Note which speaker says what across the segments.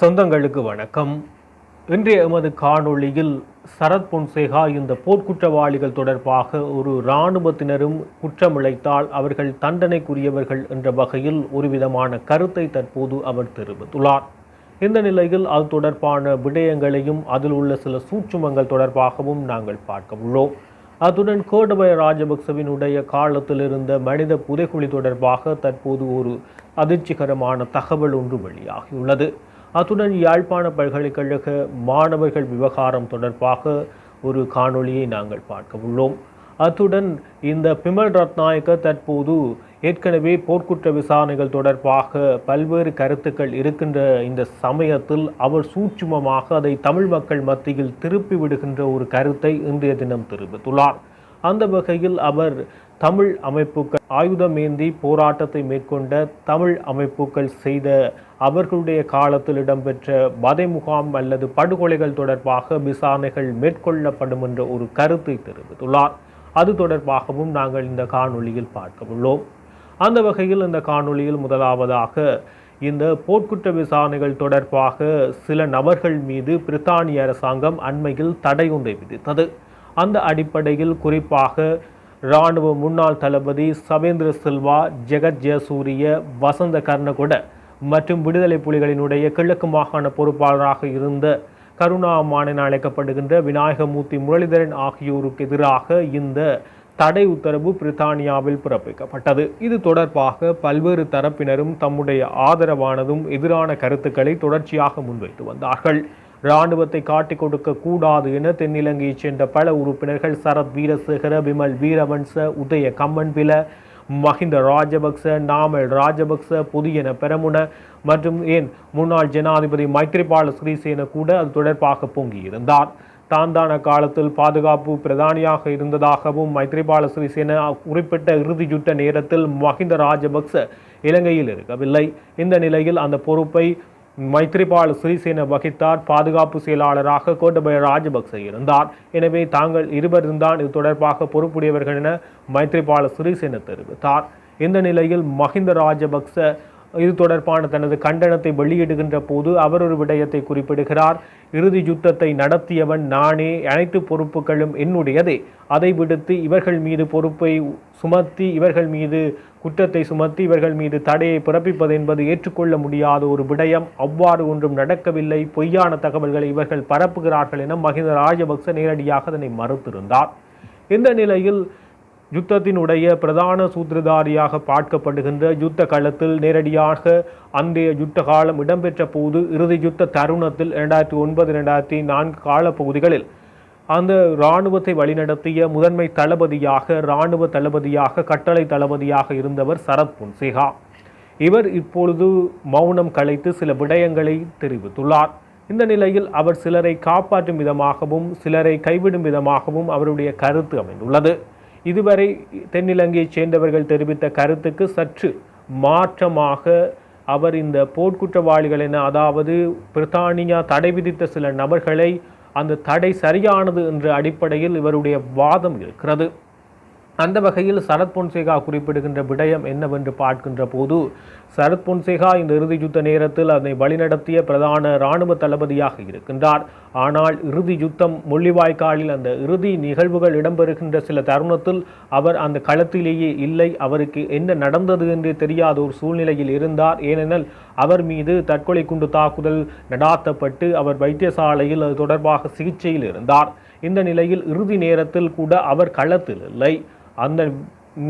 Speaker 1: சொந்தங்களுக்கு வணக்கம். இன்றைய எமது காணொளியில் சரத் பொன்சேகா இந்த போர்க்குற்றவாளிகள் தொடர்பாக ஒரு இராணுவத்தினரும் குற்றமிழைத்தால் அவர்கள் தண்டனைக்குரியவர்கள் என்ற வகையில் ஒரு விதமான கருத்தை தற்போது அவர் தெரிவித்துள்ளார். இந்த நிலையில் அது தொடர்பான விடயங்களையும் அதில் உள்ள சில சூட்சுமங்கள் தொடர்பாகவும் நாங்கள் பார்க்க உள்ளோம். அத்துடன் கோடபய ராஜபக்சவினுடைய காலத்தில் இருந்த மனித புதைகுழி தொடர்பாக தற்போது ஒரு அதிர்ச்சிகரமான தகவல் ஒன்று வெளியாகியுள்ளது. அத்துடன் யாழ்ப்பாண பல்கலைக்கழக மாணவர்கள் விவகாரம் தொடர்பாக ஒரு காணொளியை நாங்கள் பார்க்க உள்ளோம். அத்துடன் இந்த பிமல் ரத்நாயக்க தற்போது ஏற்கனவே போர்க்குற்ற விசாரணைகள் தொடர்பாக பல்வேறு கருத்துக்கள் இருக்கின்ற இந்த சமயத்தில் அவர் சூட்சுமமாக அதை தமிழ் மக்கள் மத்தியில் திருப்பி விடுகின்ற ஒரு கருத்தை இன்றைய தினம் தெரிவித்துள்ளார். அந்த வகையில் அவர் தமிழ் அமைப்புகள் ஆயுதமேந்தி போராட்டத்தை மேற்கொண்ட தமிழ் அமைப்புகள் செய்த அவர்களுடைய காலத்தில் இடம்பெற்ற வதை முகாம் அல்லது படுகொலைகள் தொடர்பாக விசாரணைகள் மேற்கொள்ளப்படும் என்ற ஒரு கருத்தை தெரிவித்துள்ளார். அது தொடர்பாகவும் நாங்கள் இந்த காணொளியில் பார்க்க உள்ளோம். அந்த வகையில் இந்த காணொளியில் முதலாவதாக இந்த போர்க்குற்ற விசாரணைகள் தொடர்பாக சில நபர்கள் மீது பிரித்தானிய அரசாங்கம் அண்மையில் தடை ஒன்றை விதித்தது. அந்த அடிப்படையில் குறிப்பாக இராணுவ முன்னாள் தளபதி சவேந்திர சில்வா ஜெகத் ஜெயசூரிய வசந்த கர்ணகுட மற்றும் விடுதலை புலிகளினுடைய கிழக்கு மாகாண பொறுப்பாளராக இருந்த கருணாமான் என அழைக்கப்படுகின்ற விநாயகமூர்த்தி முரளிதரன் ஆகியோருக்கு எதிராக இந்த தடை உத்தரவு பிரித்தானியாவில் பிறப்பிக்கப்பட்டது. இது தொடர்பாக பல்வேறு தரப்பினரும் தம்முடைய ஆதரவானதும் எதிரான கருத்துக்களை தொடர்ச்சியாக முன்வைத்து வந்தார்கள். இராணுவத்தை காட்டிக் கொடுக்க கூடாது என தென்னிலங்கையைச் சேர்ந்த பல உறுப்பினர்கள் சரத் வீரசேகர விமல் வீரவன்ச உதய கம்மன்பில மஹிந்த ராஜபக்ச நாமல் ராஜபக்ச புதியன பெரமுன மற்றும் ஏன் முன்னாள் ஜனாதிபதி மைத்ரிபால சிறிசேன கூட அது தொடர்பாக பொங்கியிருந்தார். தாந்தான காலத்தில் பாதுகாப்பு பிரதானியாக இருந்ததாகவும் மைத்ரிபால சிறிசேன குறிப்பிட்ட இறுதி நேரத்தில் மஹிந்த ராஜபக்ச இலங்கையில் இருக்கவில்லை. இந்த நிலையில் அந்த பொறுப்பை மைத்ரிபால் சிறிசேன வகித்தார். பாதுகாப்பு செயலாளராக கோட்டபய ராஜபக்ச இருந்தார். எனவே தாங்கள் இருவரும் தான் இது தொடர்பாக பொறுப்புடையவர்கள் என மைத்ரிபால சிறிசேன தெரிவித்தார். இந்த நிலையில் மஹிந்த ராஜபக்ச இது தொடர்பான தனது கண்டனத்தை வெளியிடுகின்ற போது அவர் ஒரு விடயத்தை குறிப்பிடுகிறார். இறுதி யுத்தத்தை நடத்தியவன் நானே அனைத்து பொறுப்புகளும் என்னுடையதே. அதை விடுத்து இவர்கள் மீது பொறுப்பை சுமத்தி இவர்கள் மீது குற்றத்தை சுமத்தி இவர்கள் மீது தடையை பிறப்பிப்பது என்பது ஏற்றுக்கொள்ள முடியாத ஒரு விடயம். அவ்வாறு ஒன்றும் நடக்கவில்லை. பொய்யான தகவல்களை இவர்கள் பரப்புகிறார்கள் என மஹிந்த ராஜபக்ச நேரடியாக அதனை மறுத்திருந்தார். இந்த நிலையில் யுத்தத்தினுடைய பிரதான சூத்திரதாரியாக பார்க்கப்படுகின்ற யுத்த களத்தில் நேரடியாக அந்தைய யுத்த காலம் இடம்பெற்ற போது இறுதி யுத்த தருணத்தில் இரண்டாயிரத்தி ஒன்பது இரண்டாயிரத்தி நான்கு காலப்பகுதிகளில் அந்த இராணுவத்தை வழிநடத்திய முதன்மை தளபதியாக இராணுவ தளபதியாக கட்டளை தளபதியாக இருந்தவர் சரத் பொன்சேகா. இவர் இப்பொழுது மௌனம் கலைத்து சில விடயங்களை தெரிவித்துள்ளார். இந்த நிலையில் அவர் சிலரை காப்பாற்றும் விதமாகவும் சிலரை கைவிடும் விதமாகவும் அவருடைய கருத்து அமைந்துள்ளது. இதுவரை தென்னிலங்கையைச் சேர்ந்தவர்கள் தெரிவித்த கருத்துக்கு சற்று மாற்றமாக அவர் இந்த போர்க்குற்றவாளிகள் என அதாவது பிரித்தானியா தடை விதித்த சில நபர்களை அந்த தடை சரியானது என்ற அடிப்படையில் இவருடைய வாதம் இருக்கிறது. அந்த வகையில் சரத் பொன்சேகா குறிப்பிடுகின்ற விடயம் என்னவென்று பார்க்கின்ற போது சரத் பொன்சேகா இந்த இறுதி யுத்த நேரத்தில் அதை வழிநடத்திய பிரதான இராணுவ தளபதியாக இருக்கின்றார். ஆனால் இறுதி யுத்தம் முள்ளிவாய்க்காலில் அந்த இறுதி நிகழ்வுகள் இடம்பெறுகின்ற சில தருணத்தில் அவர் அந்த களத்திலேயே இல்லை. அவருக்கு என்ன நடந்தது என்று தெரியாத ஒரு சூழ்நிலையில் இருந்தார். ஏனெனில் அவர் மீது தற்கொலை குண்டு தாக்குதல் நடாத்தப்பட்டு அவர் வைத்தியசாலையில் அது தொடர்பாக சிகிச்சையில் இருந்தார். இந்த நிலையில் இறுதி நேரத்தில் கூட அவர் களத்தில் இல்லை. அந்த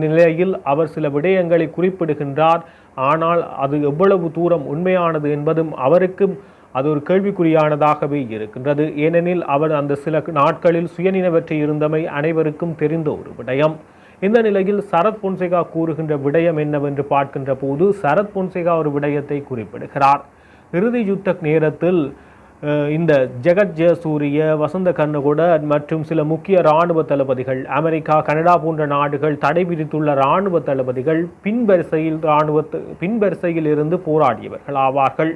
Speaker 1: நிலையில் அவர் சில விடயங்களை குறிப்பிடுகின்றார். ஆனால் அது எவ்வளவு தூரம் உண்மையானது என்பதும் அவருக்கும் அது ஒரு கேள்விக்குறியானதாகவே இருக்கின்றது. ஏனெனில் அவர் அந்த சில நாட்களில் சுயநினைவற்றி இருந்தமை அனைவருக்கும் தெரிந்த ஒரு விடயம். இந்த நிலையில் சரத் பொன்சேகா கூறுகின்ற விடயம் என்னவென்று பார்க்கின்ற போது சரத் பொன்சேகா ஒரு விடயத்தை குறிப்பிடுகிறார். இறுதி யுத்த நேரத்தில் இந்த ஜெகத் ஜெயசூரிய வசந்த கர்ணகுட மற்றும் சில முக்கிய இராணுவ தளபதிகள் அமெரிக்கா கனடா போன்ற நாடுகள் தடை விதித்துள்ள இராணுவ தளபதிகள் பின்வரிசையில் இராணுவ பின்வரிசையில் இருந்து போராடியவர்கள் ஆவார்கள்.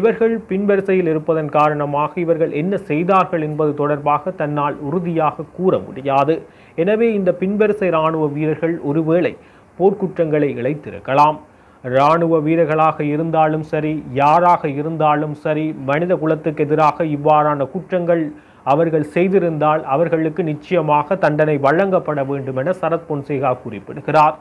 Speaker 1: இவர்கள் பின்வரிசையில் இருப்பதன் காரணமாக இவர்கள் என்ன செய்தார்கள் என்பது தொடர்பாக தன்னால் உறுதியாக கூற முடியாது. எனவே இந்த பின்வரிசை இராணுவ வீரர்கள் ஒருவேளை போர்க்குற்றங்களை இழைத்திருக்கலாம். இராணுவ வீரர்களாக இருந்தாலும் சரி யாராக இருந்தாலும் சரி மனித குலத்துக்கு எதிராக இவ்வாறான குற்றங்கள் அவர்கள் செய்திருந்தால் அவர்களுக்கு நிச்சயமாக தண்டனை வழங்கப்பட வேண்டும் என சரத் பொன்சேகா குறிப்பிடுகிறார்.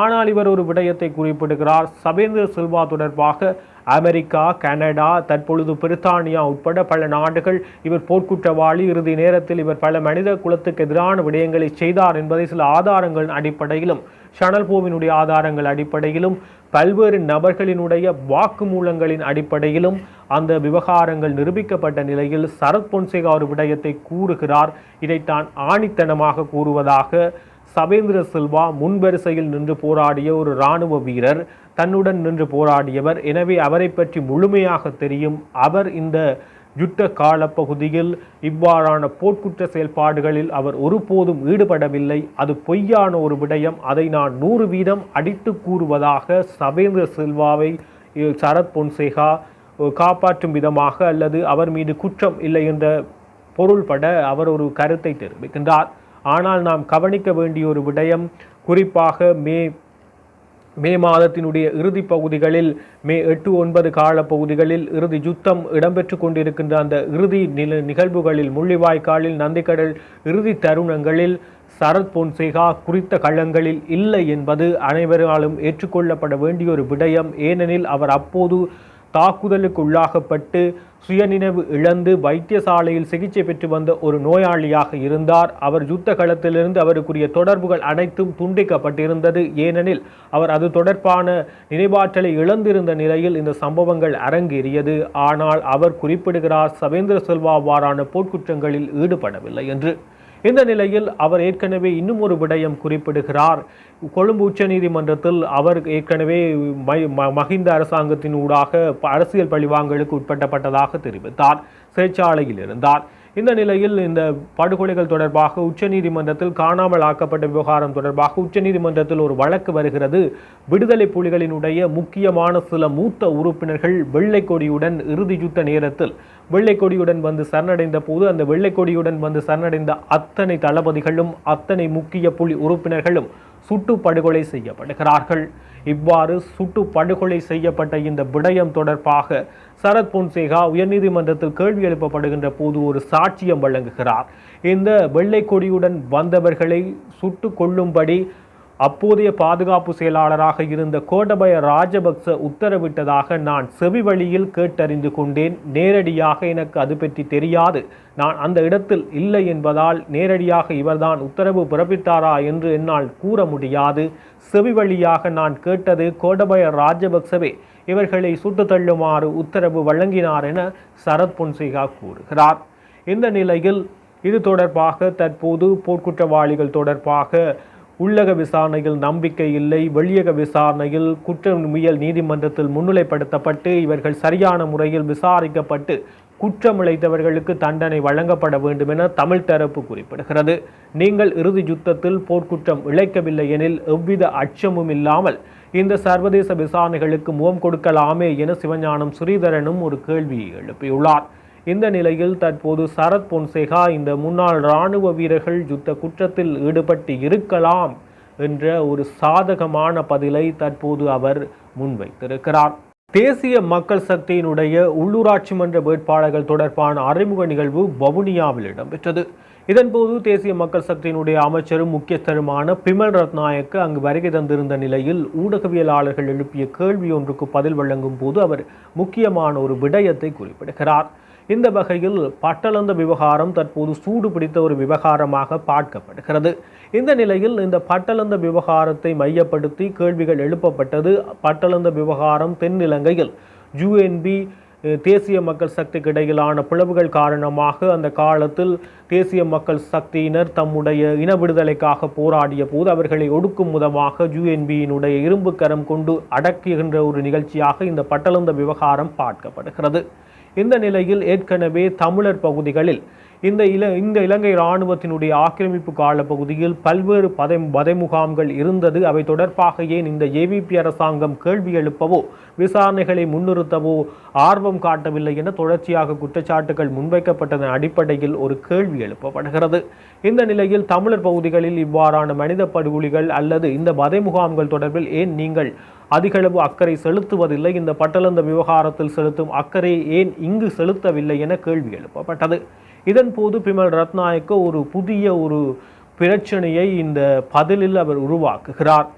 Speaker 1: ஆனால் இவர் ஒரு விடயத்தை குறிப்பிடுகிறார். சபேந்திர சில்வா தொடர்பாக அமெரிக்கா கனடா தற்பொழுது பிரித்தானியா உட்பட பல நாடுகள் இவர் போர்க்குற்றவாளி. இறுதி நேரத்தில் இவர் பல மனித குலத்துக்கு எதிரான விடயங்களை செய்தார் என்பதை சில ஆதாரங்கள் அடிப்படையிலும் ஷனல்போவினுடைய ஆதாரங்கள் அடிப்படையிலும் பல்வேறு நபர்களினுடைய வாக்குமூலங்களின் அடிப்படையிலும் அந்த விவகாரங்கள் நிரூபிக்கப்பட்ட நிலையில் சரத் பொன்சேகா ஒரு விடயத்தை கூறுகிறார். இதைத்தான் ஆணித்தனமாக கூறுவதாக சபேந்திர சில்வா முன்வரிசையில் நின்று போராடிய ஒரு இராணுவ வீரர் தன்னுடன் நின்று போராடியவர். எனவே அவரை பற்றி முழுமையாக தெரியும். அவர் இந்த யுத்த காலப்பகுதியில் இவ்வாறான போர்க்குற்ற செயல்பாடுகளில் அவர் ஒருபோதும் ஈடுபடவில்லை. அது பொய்யான ஒரு விடயம். அதை நான் நூறு வீதம் அடித்து கூறுவதாக சபேந்திர சில்வாவை சரத் பொன்சேகா காப்பாற்றும் விதமாக அல்லது அவர் மீது குற்றம் இல்லை என்ற பொருள்பட அவர் ஒரு கருத்தை தெரிவிக்கின்றார். ஆனால் நாம் கவனிக்க வேண்டிய ஒரு விடயம் குறிப்பாக மே மே மாதத்தினுடைய இறுதி பகுதிகளில் மே எட்டு ஒன்பது கால பகுதிகளில் இறுதி யுத்தம் இடம்பெற்று கொண்டிருக்கின்ற அந்த இறுதி நில நிகழ்வுகளில் முள்ளிவாய்க்காலில் நந்திக்கடல் இறுதி தருணங்களில் சரத் பொன்சேகா குறித்த களங்களில் இல்லை என்பது அனைவராலும் ஏற்றுக்கொள்ளப்பட வேண்டிய ஒரு விடயம். ஏனெனில் அவர் அப்போது தாக்குதலுக்கு உள்ளாகப்பட்டு சுயநினைவு இழந்து வைத்தியசாலையில் சிகிச்சை பெற்று வந்த ஒரு நோயாளியாக இருந்தார். அவர் யுத்த களத்திலிருந்து அவருக்குரிய தொடர்புகள் அனைத்தும் துண்டிக்கப்பட்டிருந்தது. ஏனெனில் அவர் அது தொடர்பான நினைவாற்றலை இழந்திருந்த நிலையில் இந்த சம்பவங்கள் அரங்கேறியது. ஆனால் அவர் குறிப்பிடுகிறார் சவேந்திர செல்வா அவ்வாறான போர்க்குற்றங்களில் ஈடுபடவில்லை என்று. இந்த நிலையில் அவர் ஏற்கனவே இன்னும் ஒரு விடயம் குறிப்பிடுகிறார். கொழும்பு உச்சநீதிமன்றத்தில் அவர் ஏற்கனவே மை- ம- மஹிந்த அரசாங்கத்தின் ஊடாக அரசியல் பழிவாங்கலுக்கு உட்பட்டப்பட்டதாக தெரிவித்தார். சிறைச்சாலையில் இருந்தார். இந்த நிலையில் இந்த படுகொலைகள் தொடர்பாக உச்சநீதிமன்றத்தில் காணாமல் ஆக்கப்பட்ட விவகாரம் தொடர்பாக உச்சநீதிமன்றத்தில் ஒரு வழக்கு வருகிறது. விடுதலை புலிகளினுடைய முக்கியமான சில மூத்த உறுப்பினர்கள் வெள்ளை கொடியுடன் இறுதி யுத்த நேரத்தில் வெள்ளை கொடியுடன் வந்து சரணடைந்த போது அந்த வெள்ளை கொடியுடன் வந்து சரணடைந்த அத்தனை தளபதிகளும் அத்தனை முக்கிய புலி உறுப்பினர்களும் சுட்டு படுகொலை செய்யப்படுகிறார்கள். இவ்வாறு சுட்டு படுகொலை செய்யப்பட்ட இந்த விடயம் தொடர்பாக சரத் பொன்சேகா உயர்நீதிமன்றத்தில் கேள்வி எழுப்பப்படுகின்ற போது ஒரு சாட்சியம் வழங்குகிறார். இந்த வெள்ளை கொடியுடன் வந்தவர்களை சுட்டு கொள்ளும்படி அப்போதைய பாதுகாப்பு செயலாளராக இருந்த கோடபய ராஜபக்ச உத்தரவிட்டதாக நான் செவி வழியில் கேட்டறிந்து கொண்டேன். நேரடியாக எனக்கு அது பற்றி தெரியாது. நான் அந்த இடத்தில் இல்லை என்பதால் நேரடியாக இவர்தான் உத்தரவு பிறப்பித்தாரா என்று என்னால் கூற முடியாது. செவி வழியாக நான் கேட்டது கோடபய ராஜபக்சவே. இவர்களை சுட்டு தள்ளுமாறு உத்தரவு வழங்கினார் என சரத் பொன்சேகா கூறுகிறார். இந்த நிலையில் இது தொடர்பாக தற்போது போர்க்குற்றவாளிகள் தொடர்பாக உள்ளக விசாரணையில் நம்பிக்கை இல்லை வெளியக விசாரணையில் குற்றமியல் நீதிமன்றத்தில் முன்னிலைப்படுத்தப்பட்டு இவர்கள் சரியான முறையில் விசாரிக்கப்பட்டு குற்றமிழைத்தவர்களுக்கு தண்டனை வழங்கப்பட வேண்டும் என தமிழ் தரப்பு குறிப்பிடுகிறது. நீங்கள் இறுதி யுத்தத்தில் போர்க்குற்றம் இழைக்கவில்லை எனில் எவ்வித அச்சமும் இல்லாமல் இந்த சர்வதேச விசாரணைகளுக்கு முகம் கொடுக்கலாமே என சிவஞானம் ஸ்ரீதரனும் ஒரு கேள்வியை எழுப்பியுள்ளார். இந்த நிலையில் தற்போது சரத் பொன்சேகா இந்த முன்னாள் இராணுவ வீரர்கள் யுத்த குற்றத்தில் ஈடுபட்டு இருக்கலாம் என்ற ஒரு சாதகமான பதிலை தற்போது அவர் முன்வைத்திருக்கிறார். தேசிய மக்கள் சக்தியினுடைய உள்ளூராட்சி மன்ற வேட்பாளர்கள் தொடர்பான அறிமுக நிகழ்வு வவுனியாவில் இடம்பெற்றது. இதன்போது தேசிய மக்கள் சக்தியினுடைய அமைச்சரும் முக்கியஸ்தருமான பிமல் ரத்நாயக்கு அங்கு வருகை தந்திருந்த நிலையில் ஊடகவியலாளர்கள் எழுப்பிய கேள்வி ஒன்றுக்கு பதில் வழங்கும் போது அவர் முக்கியமான ஒரு விடயத்தை குறிப்பிடுகிறார். இந்த வகையில் பட்டளந்த விவகாரம் தற்போது சூடு பிடித்த ஒரு விவகாரமாக பார்க்கப்படுகிறது. இந்த நிலையில் இந்த பட்டளந்த விவகாரத்தை மையப்படுத்தி கேள்விகள் எழுப்பப்பட்டது. பட்டளந்த விவகாரம் தென்னிலங்கையில் ஜூஎன்பி தேசிய மக்கள் சக்திக்கு இடையிலான பிளவுகள் காரணமாக அந்த காலத்தில் தேசிய மக்கள் சக்தியினர் தம்முடைய இன விடுதலைக்காக போராடிய போது அவர்களை ஒடுக்கும் விதமாக யுஎன்பியினுடைய இரும்பு கரம் கொண்டு அடக்குகின்ற ஒரு நிகழ்ச்சியாக இந்த பட்டளந்த விவகாரம் பார்க்கப்படுகிறது. இந்த நிலையில் ஏற்கனவே தமிழர் பகுதிகளில் இந்த இல இந்த இலங்கை இராணுவத்தினுடைய ஆக்கிரமிப்பு கால பகுதியில் பல்வேறு பதை வதை முகாம்கள் இருந்தது. அவை தொடர்பாக ஏன் இந்த ஏவிபி அரசாங்கம் கேள்வி எழுப்பவோ விசாரணைகளை முன்னிறுத்தவோ ஆர்வம் காட்டவில்லை என தொடர்ச்சியாக குற்றச்சாட்டுகள் முன்வைக்கப்பட்டதன் அடிப்படையில் ஒரு கேள்வி எழுப்பப்படுகிறது. இந்த நிலையில் தமிழர் பகுதிகளில் இவ்வாறான மனித படுகொலிகள் அல்லது இந்த வதை முகாம்கள் தொடர்பில் ஏன் நீங்கள் அதிகளவு அக்கறை செலுத்துவதில்லை. இந்த பட்டலந்த விவகாரத்தில் செலுத்தும் அக்கறை ஏன் இங்கு செலுத்தவில்லை என கேள்வி எழுப்பப்பட்டது. இதன் போது பிமல் ரத்நாயக்க ஒரு புதிய ஒரு பிரச்சனையை இந்த பதிலில் அவர் உருவாக்குகிறார்.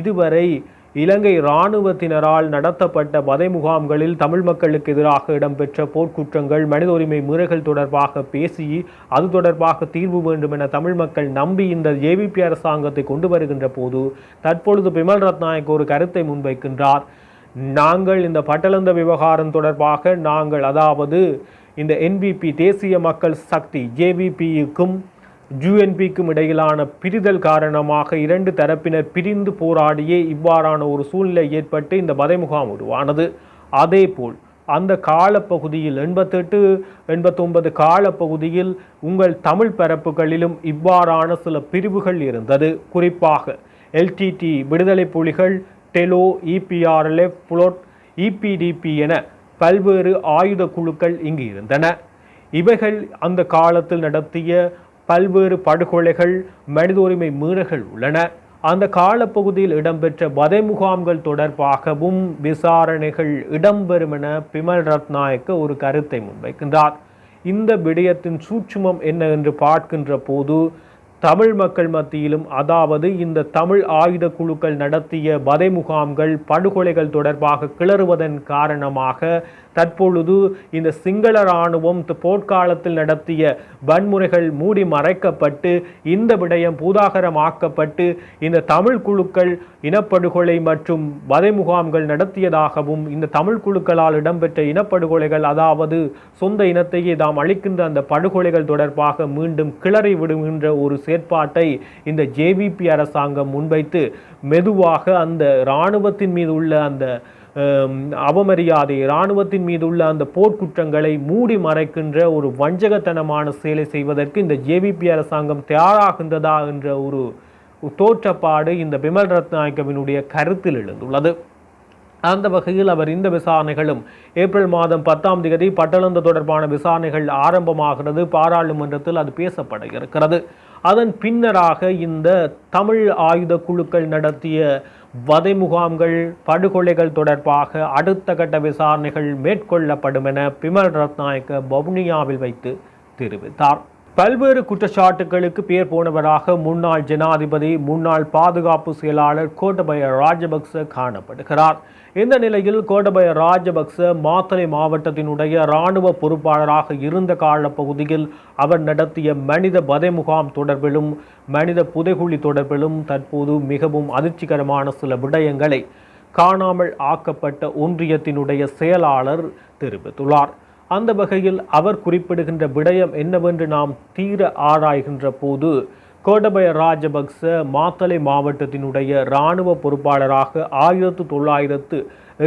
Speaker 1: இதுவரை இலங்கை இராணுவத்தினரால் நடத்தப்பட்ட வதை முகாம்களில் தமிழ் மக்களுக்கு எதிராக இடம்பெற்ற போர்க்குற்றங்கள் மனித உரிமை முறைகள் தொடர்பாக பேசி அது தொடர்பாக தீர்வு வேண்டும் என தமிழ் மக்கள் நம்பி இந்த ஏவிபி அரசாங்கத்தை கொண்டு வருகின்ற போது தற்பொழுது பிமல் ரத்நாயக் ஒரு கருத்தை முன்வைக்கின்றார். நாங்கள் இந்த பட்டலந்த விவகாரம் தொடர்பாக நாங்கள் அதாவது இந்த என்பிபி தேசிய மக்கள் சக்தி ஜேவிபிக்கும் யூஎன்பிக்கும் இடையிலான பிரிதல் காரணமாக இரண்டு தரப்பினர் பிரிந்து போராடியே இவ்வாறான ஒரு சூழ்நிலை ஏற்பட்டு இந்த வதை முகாம் உருவானது. அதேபோல் அந்த காலப்பகுதியில் எண்பத்தெட்டு எண்பத்தொன்பது காலப்பகுதியில் உங்கள் தமிழ் பரப்புகளிலும் இவ்வாறான சில பிரிவுகள் இருந்தது. குறிப்பாக எல்டிடி விடுதலை புலிகள் டெலோ இபிஆர்எல்எஃப் புலோட் இபிடிபி என பல்வேறு ஆயுத குழுக்கள் இங்கு இருந்தன. இவைகள் அந்த காலத்தில் நடத்திய பல்வேறு படுகொலைகள் மனித உரிமை மீறல்கள் உள்ளன. அந்த காலப்பகுதியில் இடம்பெற்ற வதை முகாம்கள் தொடர்பாகவும் விசாரணைகள் இடம்பெறும் என பிமல் ரத்நாயக்க ஒரு கருத்தை முன்வைக்கின்றார். இந்த விடயத்தின் சூட்சுமம் என்ன என்று பார்க்கின்ற போது தமிழ் மக்கள் மத்தியிலும் அதாவது இந்த தமிழ் ஆயுத குழுக்கள் நடத்திய வதை முகாம்கள் படுகொலைகள் தொடர்பாக கிளறுவதன் காரணமாக தற்பொழுது இந்த சிங்கள இராணுவம் போர்க்காலத்தில் நடத்திய வன்முறைகள் மூடி மறைக்கப்பட்டு இந்த விடயம் பூதாகரமாக்கப்பட்டு இந்த தமிழ் குழுக்கள் இனப்படுகொலை மற்றும் வதை முகாம்கள் நடத்தியதாகவும் இந்த தமிழ் குழுக்களால் இடம்பெற்ற இனப்படுகொலைகள் அதாவது சொந்த இனத்தையே தாம் அளிக்கின்ற அந்த படுகொலைகள் தொடர்பாக மீண்டும் கிளறி விடுகின்ற ஒரு செயற்பாட்டை இந்த ஜேவிபி அரசாங்கம் முன்வைத்து மெதுவாக அந்த இராணுவத்தின் மீது உள்ள அந்த அவமரியாதை இராணுவத்தின் மீது உள்ள அந்த போர்க்குற்றங்களை மூடி மறைக்கின்ற ஒரு வஞ்சகத்தனமான செயலை செய்வதற்கு இந்த ஜேவிபி அரசாங்கம் தயாராகின்றதா என்ற ஒரு தோற்றப்பாடு இந்த பிமல் ரத்நாயக்கவினுடைய கருத்தில் எழுந்துள்ளது. அந்த வகையில் அவர் இந்த விசாரணைகளும் ஏப்ரல் மாதம் பத்தாம் தேதி பட்டளந்த தொடர்பான விசாரணைகள் ஆரம்பமாகிறது. பாராளுமன்றத்தில் அது பேசப்பட இருக்கிறது. அதன் பின்னராக இந்த தமிழ் ஆயுத குழுக்கள் நடத்திய வதை முகாம்கள் படுகொலைகள் தொடர்பாக அடுத்த கட்ட விசாரணைகள் மேற்கொள்ளப்படும் என பிமல் ரத்நாயக்க வவுனியாவில் வைத்து தெரிவித்தார். பல்வேறு குற்றச்சாட்டுகளுக்கு பேர் போனவராக முன்னாள் ஜனாதிபதி முன்னாள் பாதுகாப்பு செயலாளர் கோட்டபய ராஜபக்ச காணப்படுகிறார். இந்த நிலையில் கோட்டபய ராஜபக்ச மாத்தளை மாவட்டத்தினுடைய இராணுவ பொறுப்பாளராக இருந்த காலப்பகுதியில் அவர் நடத்திய மனித பதை முகாம் தொடர்பிலும் மனித புதைகுழி தொடர்பிலும் தற்போது மிகவும் அதிர்ச்சிகரமான சில விடயங்களை காணாமல் ஆக்கப்பட்ட ஒன்றியத்தினுடைய செயலாளர் தெரிவித்துள்ளார். அந்த வகையில் அவர் குறிப்பிடுகின்ற விடயம் என்னவென்று நாம் தீர ஆராய்கின்ற போது கோடபய ராஜபக்ச மாத்தளை மாவட்டத்தினுடைய இராணுவ பொறுப்பாளராக ஆயிரத்து தொள்ளாயிரத்து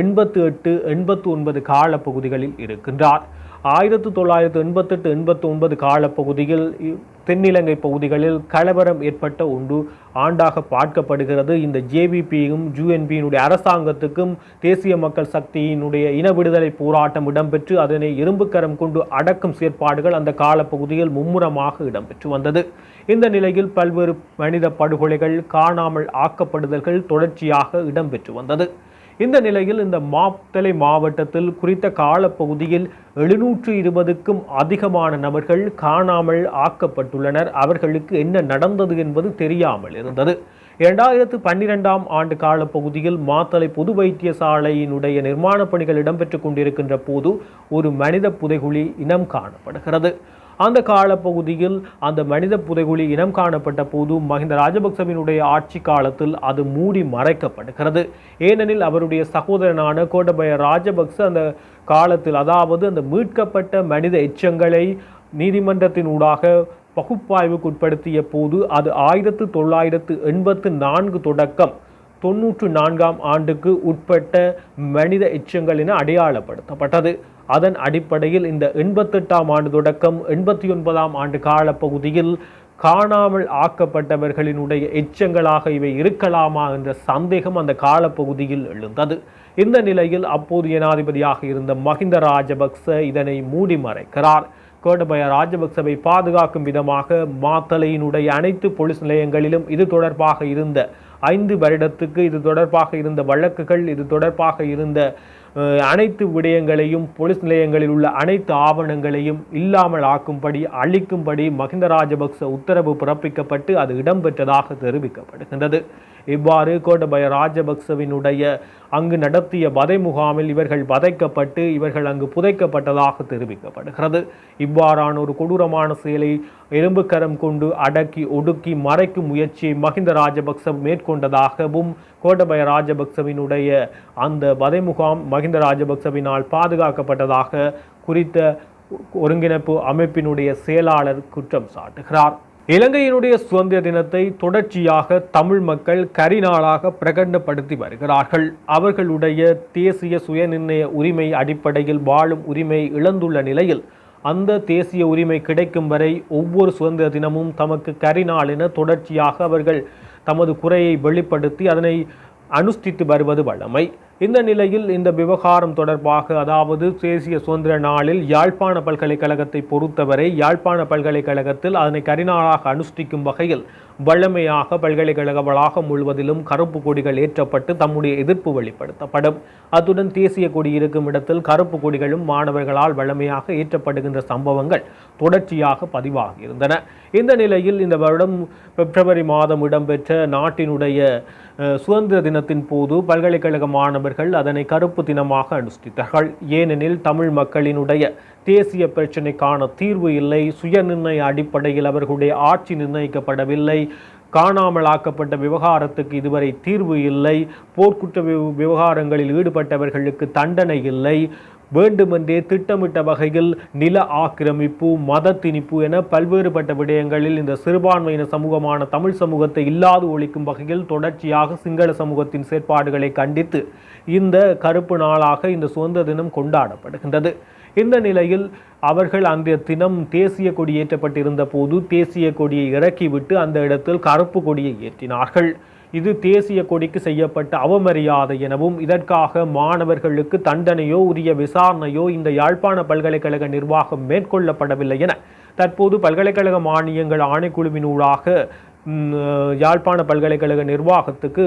Speaker 1: எண்பத்து எட்டு எண்பத்து ஒன்பது காலப்பகுதிகளில் இருக்கின்றார். ஆயிரத்து தொள்ளாயிரத்து எண்பத்தெட்டு எண்பத்தி ஒன்பது காலப்பகுதியில் இ- தென்னிலங்கை பகுதிகளில் கலவரம் ஏற்பட்ட ஒன்று ஆண்டாக பார்க்கப்படுகிறது. இந்த ஜேவிபியும் யூஎன்பியினுடைய அரசாங்கத்துக்கும் தேசிய மக்கள் சக்தியினுடைய இன விடுதலை போராட்டம் இடம்பெற்று அதனை இரும்புக்கரம் கொண்டு அடக்கும் செயற்பாடுகள் அந்த காலப்பகுதியில் மும்முரமாக இடம்பெற்று வந்தது. இந்த நிலையில் பல்வேறு மனித படுகொலைகள் காணாமல் ஆக்கப்படுதல்கள் தொடர்ச்சியாக இடம்பெற்று வந்தது. இந்த நிலையில் இந்த மாத்தளை மாவட்டத்தில் குறித்த காலப்பகுதியில் எழுநூற்று இருபதுக்கும் அதிகமான நபர்கள் காணாமல் ஆக்கப்பட்டுள்ளனர். அவர்களுக்கு என்ன நடந்தது என்பது தெரியாமல் இருந்தது. இரண்டாயிரத்து பன்னிரெண்டாம் ஆண்டு காலப்பகுதியில் மாத்தளை பொது வைத்தியசாலையினுடைய நிர்மாணப் பணிகள் இடம்பெற்றுக் கொண்டிருக்கின்ற போது ஒரு மனித புதைகுழி இனம் காணப்படுகிறது. அந்த காலப்பகுதியில் அந்த மனித புதைகுழி இனம் காணப்பட்ட போது மஹிந்த ராஜபக்சவினுடைய ஆட்சி காலத்தில் அது மூடி மறைக்கப்படுகிறது. ஏனெனில் அவருடைய சகோதரனான கோட்டபய ராஜபக்ச அந்த காலத்தில் அதாவது அந்த மீட்கப்பட்ட மனித எச்சங்களை நீதிமன்றத்தினூடாக பகுப்பாய்வுக்கு உட்படுத்திய போது அது ஆயிரத்து தொள்ளாயிரத்து எண்பத்து நான்கு தொடக்கம் தொன்னூற்று நான்காம் ஆண்டுக்கு உட்பட்ட மனித எச்சங்கள் என அடையாளப்படுத்தப்பட்டது. அதன் அடிப்படையில் இந்த எண்பத்தெட்டாம் ஆண்டு தொடக்கம் எண்பத்தி ஒன்பதாம் ஆண்டு காலப்பகுதியில் காணாமல் ஆக்கப்பட்டவர்களினுடைய எச்சங்களாக இவை இருக்கலாமா என்ற சந்தேகம் அந்த காலப்பகுதியில் எழுந்தது. இந்த நிலையில் அப்போது ஜனாதிபதியாக இருந்த மஹிந்த ராஜபக்ச இதனை மூடி மறைக்கிறார். கோடபய ராஜபக்சவை பாதுகாக்கும் விதமாக மாத்தலையினுடைய அனைத்து போலீஸ் நிலையங்களிலும் இது தொடர்பாக இருந்த ஐந்து வருடத்துக்கு இது தொடர்பாக இருந்த வழக்குகள் இது தொடர்பாக இருந்த அனைத்து விடயங்களையும் போலீஸ் நிலையங்களில் உள்ள அனைத்து ஆவணங்களையும் இல்லாமல் ஆக்கும்படி அழிக்கும்படி மஹிந்த ராஜபக்ச உத்தரவு பிறப்பிக்கப்பட்டு அது இடம்பெற்றதாக தெரிவிக்கப்படுகின்றது. இவ்வாறு கோட்டபய ராஜபக்சவினுடைய அங்கு நடத்திய வதை முகாமில் இவர்கள் வதைக்கப்பட்டு இவர்கள் அங்கு புதைக்கப்பட்டதாக தெரிவிக்கப்படுகிறது. இவ்வாறான ஒரு கொடூரமான செயலை எலும்புக்கரம் கொண்டு அடக்கி ஒடுக்கி மறைக்கும் முயற்சியை மஹிந்த ராஜபக்ச மேற்கொண்டதாகவும் கோட்டபய ராஜபக்சவினுடைய அந்த வதை முகாம் மஹிந்த ராஜபக்சவினால் பாதுகாக்கப்பட்டதாக குறித்த ஒருங்கிணைப்பு அமைப்பினுடைய செயலாளர் குற்றம் சாட்டுகிறார். இலங்கையினுடைய சுதந்திர தினத்தை தொடர்ச்சியாக தமிழ் மக்கள் கரிநாளாக பிரகடனப்படுத்தி வருகிறார்கள். அவர்களுடைய தேசிய சுயநிர்ணய உரிமை அடிப்படையில் வாழும் உரிமை இழந்துள்ள நிலையில் அந்த தேசிய உரிமை கிடைக்கும் வரை ஒவ்வொரு சுதந்திர தினமும் தமக்கு கரிநாள் என தொடர்ச்சியாக அவர்கள் தமது குறையை வெளிப்படுத்தி அதனை அனுஷ்டித்து வருவது வழமை. இந்த நிலையில் இந்த விவகாரம் தொடர்பாக அதாவது தேசிய சுதந்திர நாளில் யாழ்ப்பாண பல்கலைக்கழகத்தை பொறுத்தவரை யாழ்ப்பாண பல்கலைக்கழகத்தில் அதனை கரிநாளாக அனுஷ்டிக்கும் வகையில் வல்லமையாக பல்கலைக்கழக வளாகம் முழுவதிலும் கருப்பு கொடிகள் ஏற்றப்பட்டு தம்முடைய எதிர்ப்பு வெளிப்படுத்தப்படும். அத்துடன் தேசிய கொடி இருக்கும் இடத்தில் கருப்பு கொடிகளும் மாணவர்களால் வழமையாக ஏற்றப்படுகின்ற சம்பவங்கள் தொடர்ச்சியாக பதிவாகியிருந்தன. இந்த நிலையில் இந்த வருடம் பிப்ரவரி மாதம் இடம்பெற்ற நாட்டினுடைய சுதந்திர தினத்தின் போது பல்கலைக்கழக மாணவர்கள் அதனை கருப்பு தினமாக அனுஷ்டித்தார்கள். ஏனெனில் தமிழ் மக்களினுடைய தேசிய பிரச்சினைக்கான தீர்வு இல்லை. சுயநிர்ணய அடிப்படையில் அவர்களுடைய ஆட்சி நிர்ணயிக்கப்படவில்லை. காணாமலாக்கப்பட்ட விவகாரத்துக்கு இதுவரை தீர்வு இல்லை. போர்க்குற்ற விவ- விவகாரங்களில் ஈடுபட்டவர்களுக்கு தண்டனை இல்லை. வேண்டுமென்றே திட்டமிட்ட வகையில் நில ஆக்கிரமிப்பு மத திணிப்பு என பல்வேறுபட்ட விடயங்களில் இந்த சிறுபான்மையின சமூகமான தமிழ் சமூகத்தை இல்லாது ஒழிக்கும் வகையில் தொடர்ச்சியாக சிங்கள சமூகத்தின் செயற்பாடுகளை கண்டித்து இந்த கருப்பு நாளாக இந்த சுதந்திர தினம் கொண்டாடப்படுகின்றது. இந்த நிலையில் அவர்கள் அந்த தினம் தேசிய கொடி ஏற்றப்பட்டிருந்த போது தேசிய கொடியை இறக்கிவிட்டு அந்த இடத்தில் கருப்பு கொடியை ஏற்றினார்கள். இது தேசிய கொடிக்கு செய்யப்பட்ட அவமரியாதை எனவும் இதற்காக மாணவர்களுக்கு தண்டனையோ உரிய விசாரணையோ இந்த யாழ்ப்பாண பல்கலைக்கழக நிர்வாகம் மேற்கொள்ளப்படவில்லை என தற்போது பல்கலைக்கழக மானியங்கள் ஆணைக்குழுவினூடாக யாழ்ப்பாண பல்கலைக்கழக நிர்வாகத்துக்கு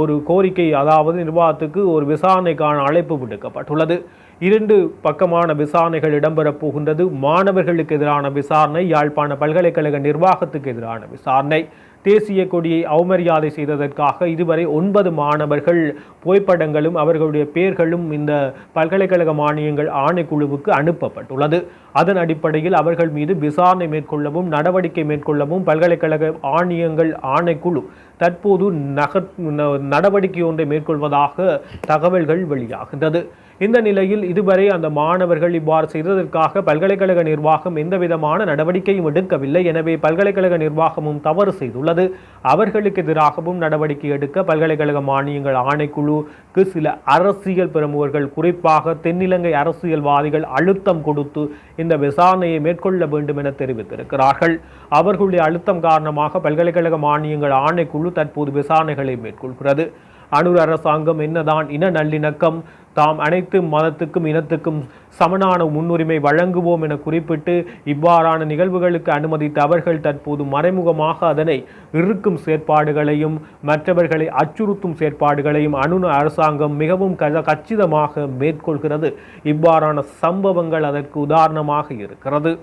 Speaker 1: ஒரு கோரிக்கை அதாவது நிர்வாகத்துக்கு ஒரு விசாரணைக்கான அழைப்பு விடுக்கப்பட்டுள்ளது. இரண்டு பக்கமான விசாரணைகள் இடம்பெறப் போகின்றது. மாணவர்களுக்கு எதிரான விசாரணை யாழ்ப்பாண பல்கலைக்கழக நிர்வாகத்துக்கு எதிரான விசாரணை. தேசிய கொடியை அவமரியாதை செய்ததற்காக இதுவரை ஒன்பது மாணவர்கள் புகைப்படங்களும் அவர்களுடைய பெயர்களும் இந்த பல்கலைக்கழக மானியங்கள் ஆணைக்குழுவுக்கு அனுப்பப்பட்டுள்ளது. அதன் அடிப்படையில் அவர்கள் மீது விசாரணை மேற்கொள்ளவும் நடவடிக்கை மேற்கொள்ளவும் பல்கலைக்கழக ஆணையங்கள் ஆணைக்குழு தற்போது நகர் நடவடிக்கை ஒன்றை மேற்கொள்வதாக தகவல்கள் வெளியாகின்றது. இந்த நிலையில் இதுவரை அந்த மாணவர்கள் இவ்வாறு செய்ததற்காக பல்கலைக்கழக நிர்வாகம் எந்த விதமான நடவடிக்கையும் எடுக்கவில்லை. எனவே பல்கலைக்கழக நிர்வாகமும் தவறு செய்துள்ளது. அவர்களுக்கு எதிராகவும் நடவடிக்கை எடுக்க பல்கலைக்கழக மானியங்கள் ஆணைக்குழுக்கு சில அரசியல் பிரமுகர்கள் குறிப்பாக தென்னிலங்கை அரசியல்வாதிகள் அழுத்தம் கொடுத்து இந்த விசாரணையை மேற்கொள்ள வேண்டும் என தெரிவித்திருக்கிறார்கள். அவர்களுடைய அழுத்தம் காரணமாக பல்கலைக்கழக மானியங்கள் ஆணைக்குழு தற்போது விசாரணைகளை மேற்கொள்கிறது. அனுர் அரசாங்கம் என்னதான் இன நல்லிணக்கம்? தாம் அனைத்து மதத்துக்கும் இனத்துக்கும் சமனான முன்னுரிமை வழங்குவோம் என குறிப்பிட்டு இவ்வாறான நிகழ்வுகளுக்கு அனுமதித்த அவர்கள் தற்போது மறைமுகமாக அதனை இறுக்கும் செயற்பாடுகளையும் மற்றவர்களை அச்சுறுத்தும் செயற்பாடுகளையும் அணு அரசாங்கம் மிகவும் க- கச்சிதமாக மேற்கொள்கிறது. இவ்வாறான சம்பவங்கள் அதற்கு உதாரணமாக இருக்கிறது.